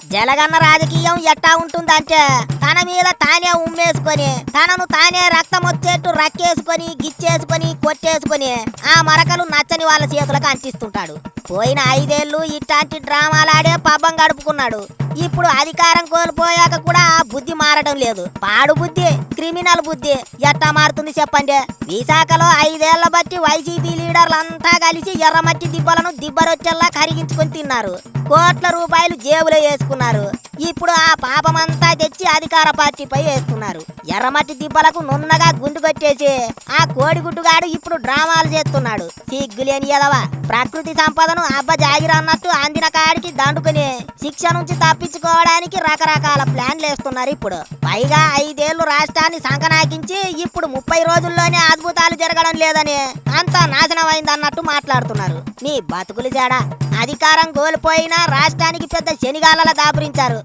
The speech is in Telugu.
జలగన్న రాజకీయం ఎట్టా ఉంటుందంటే తన మీద తానే ఉమ్మేసుకొని తనను తానే రక్తం వచ్చేట్టు రక్కేసుకొని గిచ్చేసుకొని కొట్టేసుకొని ఆ మరకలు నచ్చని వాళ్ళ చేతులకు అంటిస్తుంటాడు. పోయిన ఐదేళ్ళు ఇట్లాంటి డ్రామాలాడే పబ్బం గడుపుకున్నాడు. ఇప్పుడు అధికారం కోల్పోయాక కూడా ఆ బుద్ధి మారడం లేదు. పాడు బుద్ధి క్రిమినల్ బుద్ధి ఎట్టా మారుతుంది చెప్పండి? విశాఖలో ఐదేళ్ళ బట్టి వైసీపీ లీడర్లంతా కలిసి ఎర్రమట్టి దిబ్బలను దిబ్బరొచ్చేలా కరిగించుకొని తిన్నారు. కోట్ల రూపాయలు జేబులో వేసుకున్నారు. ఇప్పుడు ఆ పాపమంతా తెచ్చి అధికార పార్టీపై వేస్తున్నారు. ఎర్రమట్టి దిబ్బలకు నున్నగా గుండు కొట్టేసి ఆ కోడిగుడ్డుగాడు ఇప్పుడు డ్రామాలు చేస్తున్నాడు. సిగ్గులేని ఎదవ ప్రకృతి సంపదను అబ్బ జాగిరన్నట్టు అందిన కాడికి దండుకుని శిక్ష నుంచి తప్పించుకోవడానికి రకరకాల ప్లాన్లు వేస్తున్నారు ఇప్పుడు. పైగా ఐదేళ్ళు రాష్ట్రాన్ని సంకనాకించి ఇప్పుడు ముప్పై రోజుల్లోనే అద్భుతాలు జరగడం లేదని అంతా నాశనం అయిందన్నట్టు మాట్లాడుతున్నారు. నీ బతుకులు జాడా. అధికారం కోల్పోయినా రాష్ట్రానికి పెద్ద శనిగాల దాపురించారు.